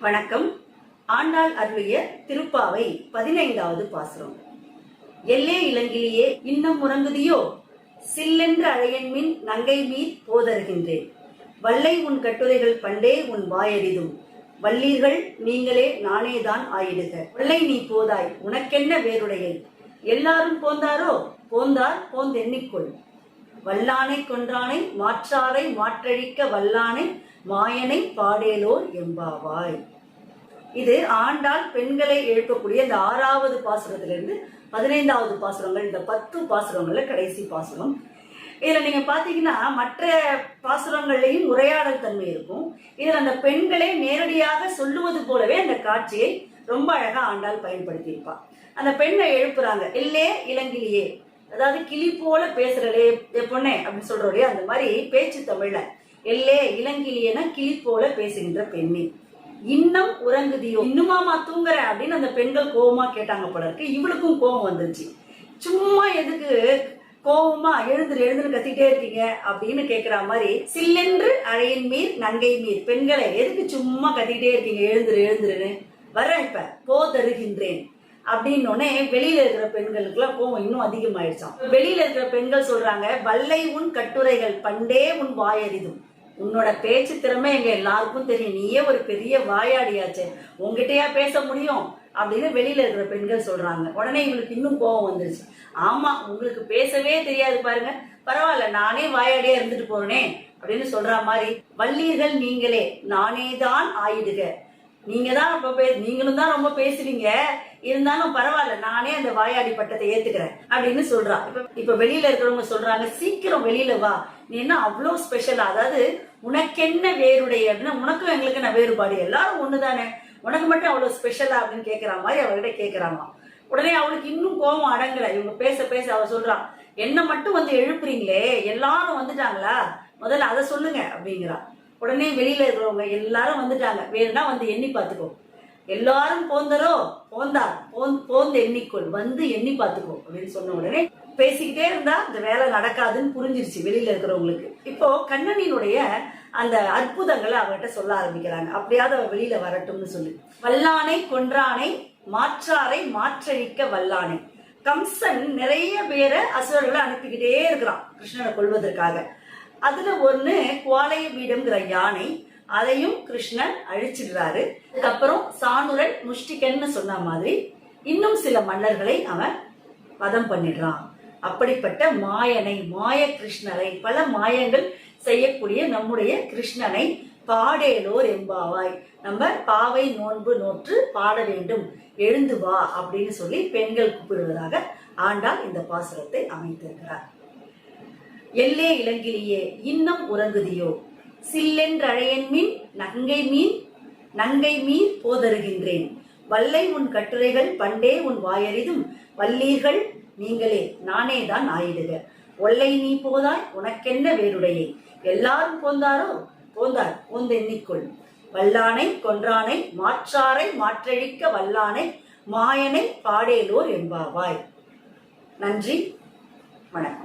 வணக்கம். ஆண்டாள் அருளிய திருப்பாவை பதினைந்தாவது பாசுரம். எல்லே இலங்கிலேயே இன்னும் உறங்குதியோ? சில்லென்ற அழையன்மின் நங்கை மீர் போதருகின்றேன். வல்லை உன் கட்டுரைகள் பண்டே உன் வாயறிதும். வல்லீர்கள் நீங்களே நானேதான் ஆயிடுக. வல்லை நீ போதாய் உனக்கென்ன வேறுடையை எல்லாரும் போந்தாரோ? போந்தார் போந்தெண்ணிக்கொள். வல்லானை கொன்றானை மாற்றாரை மாற்றழிக்க வல்லானை மாயனை பாடேலோர் எம்பாவாய் இது ஆண்டாள் பெண்களை எழுப்பக்கூடிய இந்த ஆறாவது பாசுரத்திலிருந்து பதினைந்தாவது பாசுரங்கள் இந்த பத்து பாசுரங்கள்ல கடைசி பாசுரம். இதுல நீங்க பாத்தீங்கன்னா மற்ற பாசுரங்கள்லையும் உரையாடல் தன்மை இருக்கும். இதுல அந்த பெண்களே நேரடியாக சொல்லுவது போலவே அந்த காட்சியை ரொம்ப அழகா ஆண்டால் பயன்படுத்தியிருப்பா. அந்த பெண்ணை எழுப்புறாங்க இல்லே இளங்கிலேயே அதாவது கிளி போல பேசுறலே என் பொண்ணே அப்படின்னு சொல்றோடே அந்த மாதிரி பேச்சு தமிழ்ல. எல்லே இளங்கிளியனா கிளி போல பேசுகின்ற பெண்ணே. இன்னும் உறங்குதியோ இன்னுமாமா தூங்குற அப்படின்னு அந்த பெண்கள் கோபமா கேட்டாங்க போல இருக்கு. இவளுக்கும் கோபம் வந்துருச்சு. சும்மா எதுக்கு கோபமா எழுந்துரு எழுந்துரு கத்திட்டே இருக்கீங்க அப்படின்னு கேக்குற மாதிரி சில்லென்று அழையின் மீர் நங்கை மீர். பெண்களை எதுக்கு சும்மா கத்திட்டே இருக்கீங்க எழுந்துரு எழுந்துருன்னு. வரேன் இப்ப போதருகின்றேன் அப்படின்னோடனே வெளியில இருக்கிற பெண்களுக்குலாம் கோவம் இன்னும் அதிகமாயிடுச்சான் வெளியில இருக்கிற பெண்கள் சொல்றாங்க வல்லை உன் கட்டுரைகள் பண்டே உன் வாயறிதும். உன்னோட பேச்சு திறமை எங்க எல்லாருக்கும் தெரியும். நீயே ஒரு பெரிய வாயாடியாச்சே. உங்ககிட்டயா பேச முடியும்? அப்படின்னு வெளியில இருக்கிற பெண்கள் சொல்றாங்க. உடனே இவங்களுக்கு இன்னும் கோவம் வந்துருச்சு. ஆமா உங்களுக்கு பேசவே தெரியாது பாருங்க. பரவாயில்ல நானே வாயாடியா இருந்துட்டு போறேனே. அப்படின்னு சொல்ற மாதிரி வள்ளீர்கள் நீங்களே நானே தான் ஆயிடுக. நீங்க தான் ரொம்ப பே நீங்களும் தான் ரொம்ப பேசுவீங்க இருந்தாலும் பரவாயில்ல நானே அந்த வாயாடி பட்டத்தை ஏத்துக்கிறேன் அப்படின்னு சொல்றா. இப்ப இப்ப வெளியில இருக்கிறவங்க சொல்றாங்க சீக்கிரம் வெளியில வா. நீ என்ன அவ்வளோ ஸ்பெஷலா அதாவது உனக்கென்ன வேறுடைய அப்படின்னா உனக்கும் எங்களுக்கு நான் வேறுபாடு. எல்லாரும் ஒண்ணுதானே? உனக்கு மட்டும் அவ்வளவு ஸ்பெஷலா அப்படின்னு கேக்குற மாதிரி அவர்கிட்ட கேக்குறாங்க உடனே அவளுக்கு இன்னும் கோபம் அடங்கல. இவங்க பேச பேச அவ சொல்றான் என்ன மட்டும் வந்து எழுப்புறீங்களே? எல்லாரும் வந்துட்டாங்களா? முதல்ல அதை சொல்லுங்க அப்படிங்கிறா. உடனே வெளியில இருக்கிறவங்க எல்லாரும் வந்துட்டாங்க. வேணும்னா வந்து எண்ணி பார்த்துக்கோ. எல்லாரும் போந்தரோ போந்தார் போந் போந்து எண்ணிக்கொள் வந்து எண்ணி பார்த்துக்கோ அப்படின்னு சொன்ன உடனே பேசிக்கிட்டே இருந்தா இந்த வேலை நடக்காதுன்னு புரிஞ்சிருச்சு வெளியில இருக்கிறவங்களுக்கு. இப்போ கண்ணனினுடைய அந்த அற்புதங்களை அவர்கிட்ட சொல்ல ஆரம்பிக்கிறாங்க. அப்படியாவது அவர் வெளியில வரட்டும்னு சொல்லி. வல்லானை கொன்றானை மாற்றாரை மாற்றழிக்க வல்லானை. கம்சன் நிறைய பேரை அசுரர்களை அனுப்பிக்கிட்டே இருக்கிறான். கிருஷ்ணனை கொள்வதற்காக அதுல ஒண்ணு குவாலய பீடம்ங்கிற யானை அதையும் கிருஷ்ணன் அழிச்சிடுறாரு. அதுக்கப்புறம் சாணுரன் முஷ்டிகன்னு சொன்ன மாதிரி இன்னும் சில மன்னர்களை அவன் வதம் பண்ணிடுறான். அப்படிப்பட்ட மாயனை மாய கிருஷ்ணரை பல மாயங்கள் செய்யக்கூடிய நம்முடைய கிருஷ்ணனை பாடேலோர் எம்பாவாய் நம்ம பாவை நோன்பு நோற்று பாட வேண்டும் எழுந்து வா அப்படின்னு சொல்லி பெண்கள் கூப்பிடுவதாக ஆண்டாள் இந்த பாசுரத்தை அமைத்திருக்கிறார். எல்லே இளங்கிலியே இன்னும் உறங்குதியோ? சில்லென்றழையன் மீன் நங்கை மீன் நங்கை மீன் போதருகின்றேன். வல்லை உன் கட்டுரைகள் பண்டே உன் வாயறிதும் வல்லீர்கள் நீங்களே நானே தான் ஆயிடுக. ஒல்லை நீ போதாய் உனக்கென்ன வேறுடையே? எல்லாரும் போந்தாரோ? போந்தார் போந்தெண்ணிக்கொள் வல்லானை கொன்றானை மாற்றாரை மாற்றழிக்க வல்லானை மாயனை பாடேலோர் என்பாவாய். நன்றி வணக்கம்.